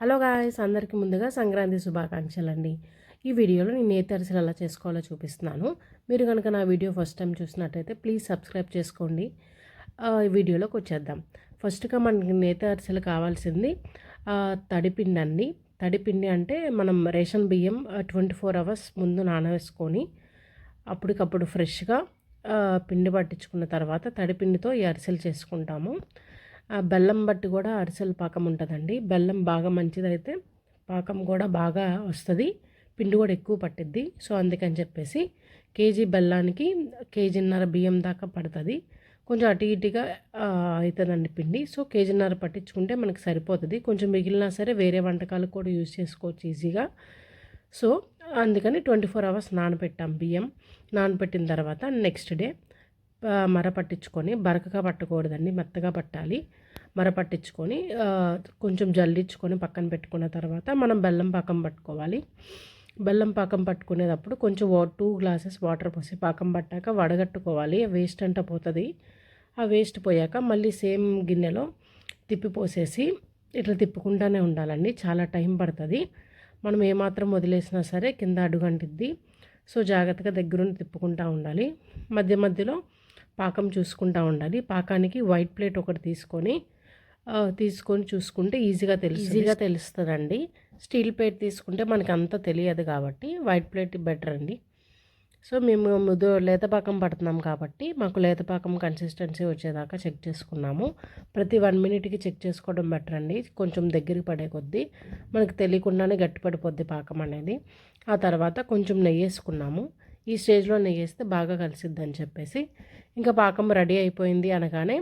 Hello guys అందరికీ ముందుగా సంక్రాంతి శుభాకాంక్షలు అండి ఈ వీడియోలో నేను ఏ అరిసెలు ఎలా చేసుకోవాలో చూపిస్తున్నాను. మీరు కనుక నా వీడియో ఫస్ట్ టైం చూసినట్టయితే ప్లీజ్ సబ్స్క్రైబ్ చేసుకోండి. ఈ వీడియోలోకి వచ్చేద్దాం. ఫస్ట్గా మనకి నేత అరిసెలు కావాల్సింది తడిపిండి అండి. తడిపిండి అంటే మనం రేషన్ బియ్యం ట్వంటీ ఫోర్ అవర్స్ ముందు నానవేసుకొని అప్పటికప్పుడు ఫ్రెష్గా పిండి పట్టించుకున్న తర్వాత తడిపిండితో ఈ అరిసెలు చేసుకుంటాము. బెల్లం బట్టి కూడా అరిసెల పాకం ఉంటుందండి. బెల్లం బాగా మంచిదైతే పాకం కూడా బాగా వస్తుంది. పిండి కూడా ఎక్కువ పట్టిద్ది. సో అందుకని చెప్పేసి కేజీ బెల్లానికి కేజీన్నర బియ్యం దాకా పడుతుంది. కొంచెం అటు ఇటుగా అవుతుందండి పిండి. సో కేజీన్నర పట్టించుకుంటే మనకు సరిపోతుంది. కొంచెం మిగిలినా సరే వేరే వంటకాలకు కూడా యూజ్ చేసుకోవచ్చు ఈజీగా. సో అందుకని ట్వంటీ ఫోర్ అవర్స్ నానబెట్టాం బియ్యం. నానబెట్టిన తర్వాత నెక్స్ట్ డే మర పట్టించుకొని బరకగా పట్టకూడదండి మెత్తగా పట్టాలి. మర పట్టించుకొని కొంచెం జల్లించుకొని పక్కన పెట్టుకున్న తర్వాత మనం బెల్లం పాకం పట్టుకోవాలి. బెల్లం పాకం పట్టుకునేటప్పుడు కొంచెం వా టూ గ్లాసెస్ వాటర్ పోసి పాకం పట్టాక వడగట్టుకోవాలి. వేస్ట్ అంట పోతుంది. ఆ వేస్ట్ పోయాక మళ్ళీ సేమ్ గిన్నెలో తిప్పి పోసేసి ఇట్లా తిప్పుకుంటూనే ఉండాలండి. చాలా టైం పడుతుంది. మనం ఏమాత్రం వదిలేసినా సరే కింద అడుగంటిద్ది. సో జాగ్రత్తగా దగ్గరుండి తిప్పుకుంటూ ఉండాలి. మధ్య మధ్యలో పాకం చూసుకుంటూ ఉండాలి. పాకానికి వైట్ ప్లేట్ ఒకటి తీసుకొని తీసుకొని చూసుకుంటే ఈజీగా తెలుసు ఈజీగా తెలుస్తుందండి. స్టీల్ ప్లేట్ తీసుకుంటే మనకి అంత తెలియదు కాబట్టి వైట్ ప్లేట్ బెటర్ అండి. సో మేము ముదు లేతపాకం పడుతున్నాం కాబట్టి మాకు లేతపాకం కన్సిస్టెన్సీ వచ్చేదాకా చెక్ చేసుకున్నాము. ప్రతి వన్ మినిట్కి చెక్ చేసుకోవడం బెటర్ అండి. కొంచెం దగ్గరికి పడే కొద్దీ మనకు తెలియకుండానే గట్టిపడిపోద్ది పాకం అనేది. ఆ తర్వాత కొంచెం నెయ్యి వేసుకున్నాము ఈ స్టేజ్లో నెయ్యి వేస్తే బాగా కలిసిద్ది అని చెప్పేసి ఇంకా పాకం రెడీ అయిపోయింది అనగానే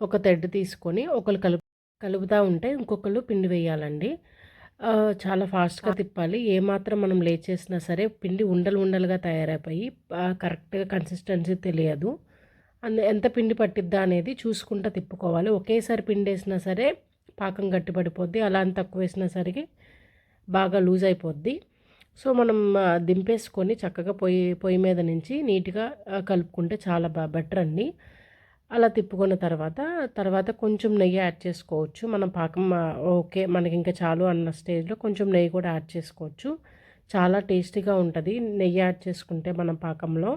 ఒక తెడ్డు తీసుకొని ఒకరు కలుపు కలుపుతూ ఉంటే ఇంకొకరు పిండి వేయాలండి. చాలా ఫాస్ట్గా తిప్పాలి. ఏమాత్రం మనం లేచేసినా సరే పిండి ఉండలు ఉండలుగా తయారైపోయి కరెక్ట్గా కన్సిస్టెన్సీ తెలియదు. అంద ఎంత పిండి పట్టిద్దా అనేది చూసుకుంటూ తిప్పుకోవాలి. ఒకేసారి పిండి వేసినా సరే పాకం గట్టిపడిపోద్ది. అలా అని తక్కువ వేసినా సరికి బాగా లూజ్ అయిపోద్ది. సో మనం దింపేసుకొని చక్కగా పొయ్యి పొయ్యి మీద నుంచి నీట్గా కలుపుకుంటే చాలా బా బెటర్ అండి. అలా తిప్పుకున్న తర్వాత తర్వాత కొంచెం నెయ్యి యాడ్ చేసుకోవచ్చు. మనం పాకం ఓకే మనకి ఇంకా చాలు అన్న స్టేజ్లో కొంచెం నెయ్యి కూడా యాడ్ చేసుకోవచ్చు. చాలా టేస్టీగా ఉంటుంది నెయ్యి యాడ్ చేసుకుంటే మనం పాకంలో.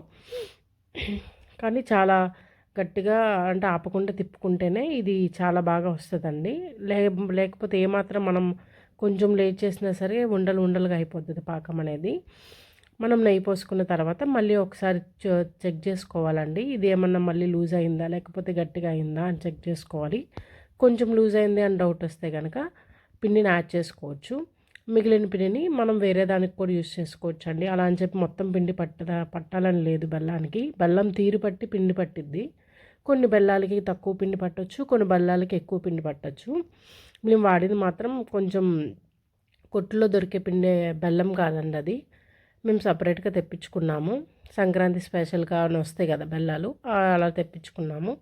కానీ చాలా గట్టిగా అంటే ఆపకుండా తిప్పుకుంటేనే ఇది చాలా బాగా వస్తుందండి. లే లేకపోతే ఏమాత్రం మనం కొంచెం లేట్ చేసినా సరే ఉండలు ఉండలుగా అయిపోతుంది పాకం అనేది. మనం నెయ్యి పోసుకున్న తర్వాత మళ్ళీ ఒకసారి చెక్ చేసుకోవాలండి. ఇది ఏమన్నా మళ్ళీ లూజ్ అయిందా లేకపోతే గట్టిగా అయిందా అని చెక్ చేసుకోవాలి. కొంచెం లూజ్ అయింది అని డౌట్ వస్తే కనుక పిండిని యాడ్ చేసుకోవచ్చు. మిగిలిన పిండిని మనం వేరే దానికి కూడా యూస్ చేసుకోవచ్చు అండి అలా అని చెప్పి మొత్తం పిండి పట్టదా పట్టాలని లేదు బెల్లానికి. బెల్లం తీరు పట్టి పిండి పట్టిద్ది. కొన్ని బెల్లాలకి తక్కువ పిండి పట్టొచ్చు కొన్ని బెల్లాలకి ఎక్కువ పిండి పట్టొచ్చు. మేము వాడింది మాత్రం కొంచెం కొట్టులో దొరికే పిండి బెల్లం కాదండి అది. మేము సపరేట్గా తెప్పించుకున్నాము. సంక్రాంతి స్పెషల్గా వస్తాయి కదా బెల్లాలు అలా తెప్పించుకున్నాము.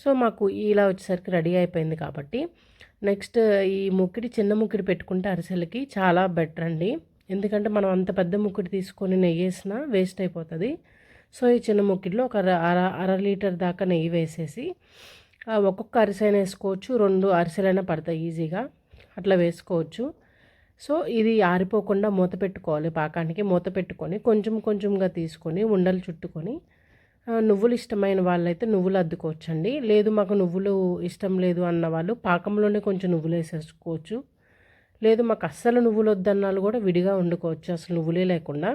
సో మాకు ఇలా వచ్చేసరికి రెడీ అయిపోయింది కాబట్టి నెక్స్ట్ ఈ ముక్కిడి చిన్న ముక్కిడి పెట్టుకుంటే అరిసెలకి చాలా బెటర్ అండి. ఎందుకంటే మనం అంత పెద్ద ముక్కిడి తీసుకొని నెయ్యేసినా వేస్ట్ అయిపోతుంది. సో ఈ చిన్న ముక్కిడిలో ఒక అర అర అర లీటర్ దాకా నెయ్యి వేసేసి ఒక్కొక్క అరిసెన వేసుకోవచ్చు రెండు అరిసెలైనా పడతాయి ఈజీగా. అట్లా వేసుకోవచ్చు. సో ఇది ఆరిపోకుండా మూత పెట్టుకోవాలి పాకానికి. మూత పెట్టుకొని కొంచెం కొంచెంగా తీసుకొని ఉండలు చుట్టుకొని నువ్వులు ఇష్టమైన వాళ్ళైతే నువ్వులు అద్దుకోవచ్చండి. లేదు మాకు నువ్వులు ఇష్టం లేదు అన్న వాళ్ళు పాకంలోనే కొంచెం నువ్వులు వేసేసుకోవచ్చు. లేదు మాకు అస్సలు నువ్వులు వద్దన్న వాళ్ళు కూడా విడిగా వండుకోవచ్చు. అసలు నువ్వులే లేకుండా.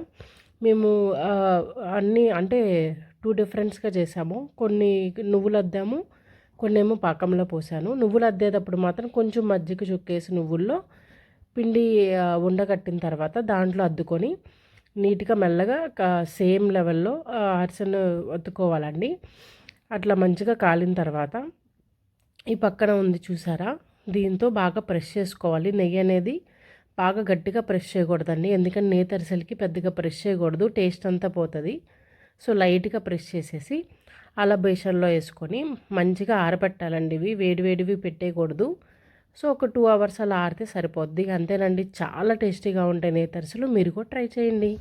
మేము అన్నీ అంటే టూ డిఫరెంట్స్గా చేసాము. కొన్ని నువ్వులు అద్దాము కొన్ని ఏమో పాకంలో పోసాను. నువ్వులు అద్దేటప్పుడు మాత్రం కొంచెం మజ్జిగ చుక్కేసి నువ్వుల్లో పిండి ఉండగట్టిన తర్వాత దాంట్లో అద్దుకొని నీట్గా మెల్లగా సేమ్ లెవెల్లో అరిసెను ఒత్తుకోవాలండి. అట్లా మంచిగా కాలిన తర్వాత ఈ పక్కన ఉంది చూసారా? దీంతో బాగా ప్రెస్ చేసుకోవాలి. నెయ్యి అనేది బాగా గట్టిగా ప్రెస్ చేయకూడదండి. ఎందుకంటే నేతి అరిసెలకి పెద్దగా ప్రెస్ చేయకూడదు. టేస్ట్ అంతా పోతుంది. సో లైట్గా ప్రెస్ చేసేసి అలా బేషన్లో వేసుకొని మంచిగా ఆరబెట్టాలండి ఇవి. వేడివేడివి పెట్టేయకూడదు. సో ఒక టూ అవర్స్ అలా ఆరితే సరిపోద్ది. అంతేనండి. చాలా టేస్టీగా ఉంటాయి నేతరసలు మీరు కూడా ట్రై చేయండి.